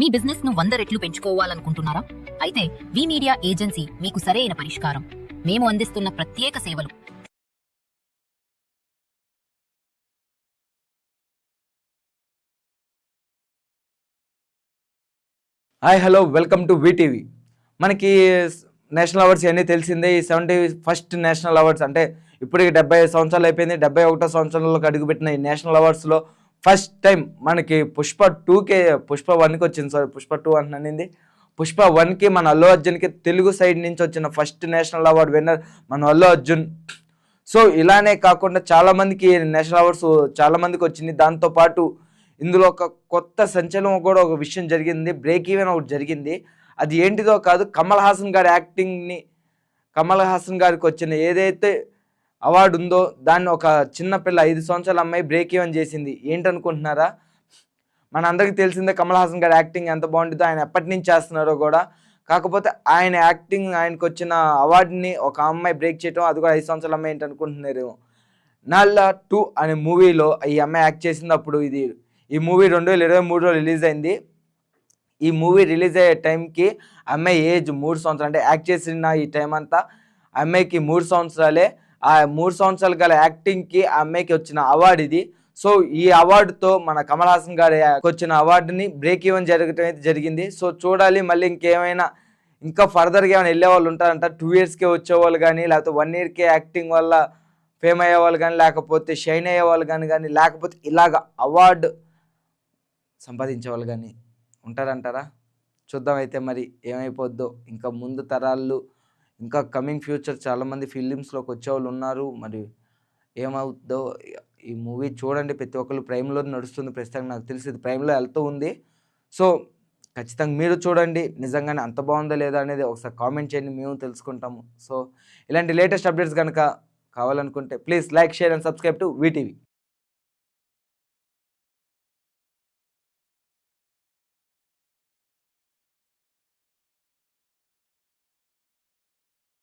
మీ బిజినెస్ను వంద రెట్లు పెంచుకోవాలనుకుంటున్నారా? అయితే వి మీడియా ఏజెన్సీ మీకు సరైన పరిష్కారం. మేము అందిస్తున్న ప్రత్యేక సేవలు. Hi hello welcome to VTV మనకి నేషనల్ అవార్డ్స్ ఇవన్నీ తెలిసిందే. ఈ సెవెంటీ ఫస్ట్ నేషనల్ అవార్డ్స్ అంటే ఇప్పటికి డెబ్బై సంవత్సరాలు అయిపోయింది. డెబ్బై ఒకటో సంవత్సరంలోకి అడుగుపెట్టిన ఈ నేషనల్ అవార్డ్స్లో ఫస్ట్ టైం మనకి పుష్ప టూకే పుష్ప వన్కి వచ్చింది. సారీ పుష్ప టూ అంటున్నానింది పుష్ప వన్కి మన అల్లు అర్జున్కి తెలుగు సైడ్ నుంచి వచ్చిన ఫస్ట్ నేషనల్ అవార్డ్ విన్నర్ మన అల్లు అర్జున్. సో ఇలానే కాకుండా చాలామందికి నేషనల్ అవార్డ్స్ చాలామందికి వచ్చింది. దాంతోపాటు ఇందులో ఒక కొత్త సంచలనం కూడా ఒక విషయం జరిగింది. బ్రేక్ ఈవెన్ ఒకటి జరిగింది. అది ఏంటిదో కాదు కమల్ హాసన్ గారి యాక్టింగ్ని కమల్ హాసన్ గారికి వచ్చిన ఏదైతే అవార్డు ఉందో దాన్ని ఒక చిన్న పిల్ల ఐదు సంవత్సరాల అమ్మాయి బ్రేక్ ఈవెన్ చేసింది. ఏంటనుకుంటున్నారా? మన అందరికీ తెలిసిందే కమల్ హాసన్ గారి యాక్టింగ్ ఎంత బాగుంటుందో ఆయన ఎప్పటి నుంచి చేస్తున్నారో కూడా. కాకపోతే ఆయన యాక్టింగ్ ఆయనకు వచ్చిన అవార్డుని ఒక అమ్మాయి బ్రేక్ చేయటం అది కూడా ఐదు సంవత్సరాల అమ్మాయి ఏంటి అనుకుంటున్నారు నాళ్ళ టూ అనే మూవీలో ఈ అమ్మాయి యాక్ట్ చేసినప్పుడు ఇది ఈ మూవీ రెండు వేల ఇరవై మూడులో రిలీజ్ అయింది. ఈ మూవీ రిలీజ్ అయ్యే టైంకి అమ్మాయి ఏజ్ మూడు సంవత్సరాలు అంటే యాక్ట్ చేసిన ఈ టైం అంతా అమ్మాయికి మూడు సంవత్సరాలే. ఆ మూడు సంవత్సరాలు గల యాక్టింగ్కి ఆ అమ్మాయికి వచ్చిన అవార్డు ఇది. సో ఈ అవార్డుతో మన కమల్ హాసన్ గారి వచ్చిన అవార్డుని బ్రేక్ ఈవెన్ జరగటం అయితే జరిగింది. సో చూడాలి మళ్ళీ ఇంకేమైనా ఇంకా ఫర్దర్గా ఏమైనా వెళ్ళే వాళ్ళు ఉంటారంట. టూ ఇయర్స్కే వచ్చేవాళ్ళు కానీ లేకపోతే వన్ ఇయర్కే యాక్టింగ్ వల్ల ఫేమ్ అయ్యే వాళ్ళు కానీ లేకపోతే షైన్ అయ్యే వాళ్ళు కానీ కానీ లేకపోతే ఇలాగ అవార్డు సంపాదించే వాళ్ళు కానీ ఉంటారంటారా? చూద్దాం అయితే మరి ఏమైపోద్దో. ఇంకా ముందు తరాలు ఇంకా కమింగ్ ఫ్యూచర్ చాలామంది ఫిలిమ్స్లోకి వచ్చేవాళ్ళు ఉన్నారు. మరి ఏమవుద్దో ఈ మూవీ చూడండి. ప్రతి ఒక్కరు ప్రైమ్లో నడుస్తుంది. ప్రస్తుతం నాకు తెలిసి ఇది ప్రైమ్లో వెళ్తూ ఉంది. సో ఖచ్చితంగా మీరు చూడండి. నిజంగానే అంత బాగుందా లేదా అనేది ఒకసారి కామెంట్ చేయండి. మేము తెలుసుకుంటాము. సో ఇలాంటి లేటెస్ట్ అప్డేట్స్ కనుక కావాలనుకుంటే please like share and subscribe to VTV